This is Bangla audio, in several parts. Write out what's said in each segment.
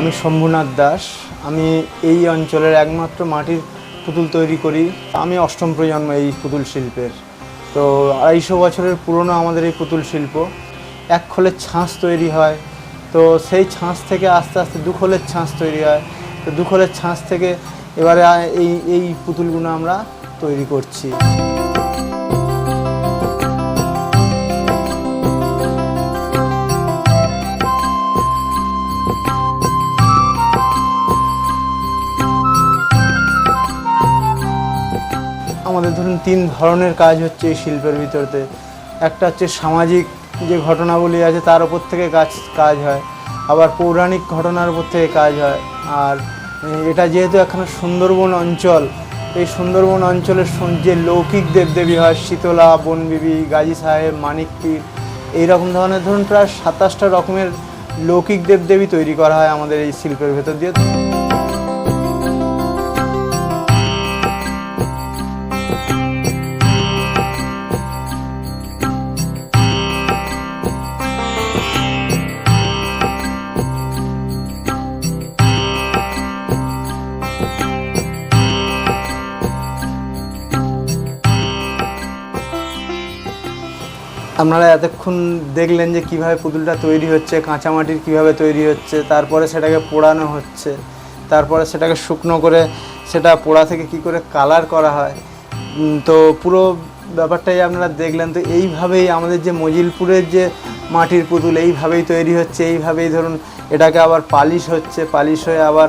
আমি শম্ভুনাথ দাস। আমি এই অঞ্চলের একমাত্র মাটির পুতুল তৈরি করি। আমি অষ্টম প্রজন্ম এই পুতুল শিল্পের। তো আড়াইশো বছরের পুরনো আমাদের এই পুতুল শিল্প। এক খোলের ছাঁচ তৈরি হয়। তো সেই ছাঁচ থেকে আস্তে আস্তে দু খোলের ছাঁচ তৈরি হয়। তো দু খোলের ছাঁচ থেকে এবারে এই এই পুতুলগুলো আমরা তৈরি করছি। আমাদের ধরুন তিন ধরনের কাজ হচ্ছে এই শিল্পের ভিতরতে। একটা হচ্ছে সামাজিক যে ঘটনাবলী আছে তার উপর থেকে কাজ কাজ হয়। আবার পৌরাণিক ঘটনার উপর থেকে কাজ হয়। আর এটা যেহেতু এখানে সুন্দরবন অঞ্চল, এই সুন্দরবন অঞ্চলের যে লৌকিক দেবদেবী হয়, শীতলা, বনবিবি, গাজী সাহেব, মানিক পীর, এইরকম ধরনের ধরুন প্রায় সাতাশটা রকমের লৌকিক দেবদেবী তৈরি করা হয় আমাদের এই শিল্পের ভেতর দিয়ে। আপনারা এতক্ষণ দেখলেন যে কীভাবে পুতুলটা তৈরি হচ্ছে, কাঁচামাটির কীভাবে তৈরি হচ্ছে, তারপরে সেটাকে পোড়ানো হচ্ছে, তারপরে সেটাকে শুকনো করে সেটা পোড়া থেকে কি করে কালার করা হয় তো পুরো ব্যাপারটাই আপনারা দেখলেন, তো এইভাবেই আমাদের যে মজিলপুরের যে মাটির পুতুল, এইভাবেই তৈরি হচ্ছে, এইভাবেই ধরুন এটাকে আবার পালিশ হচ্ছে, পালিশ হয়ে আবার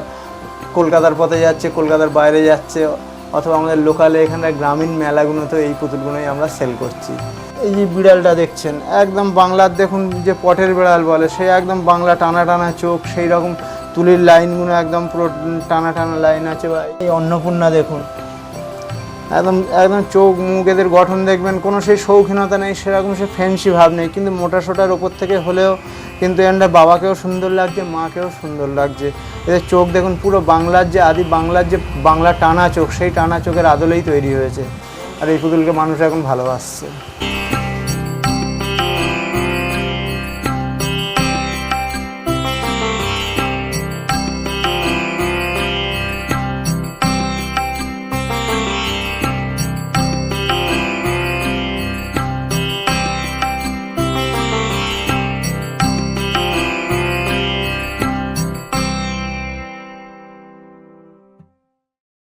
কলকাতার পথে যাচ্ছে, কলকাতার বাইরে যাচ্ছে, অথবা আমাদের লোকালে এখানে গ্রামীণ মেলাগুলোতে এই পুতুলগুলোই আমরা সেল করছি। এই যে বিড়ালটা দেখছেন, একদম বাংলার দেখুন যে পটের বিড়াল বলে, সে একদম বাংলা টানা টানা চোখ, সেই রকম তুলির লাইনগুলো একদম পুরো টানা টানা লাইন আছে বা এই অন্নপূর্ণা দেখুন একদম একদম চোখ মুখ এদের গঠন দেখবেন, কোনো সেই শৌখিনতা নেই, সেরকম সে ফ্যান্সি ভাব নেই। কিন্তু মোটা সোটার ওপর থেকে হলেও কিন্তু এনটা বাবাকেও সুন্দর লাগছে, মাকেও সুন্দর লাগছে। এদের চোখ দেখুন, পুরো বাংলার যে আদি বাংলার যে বাংলা টানা চোখ, সেই টানা চোখের আদলেই তৈরি হয়েছে। আর এই পুতুলকে মানুষ এখন ভালোবাসছে।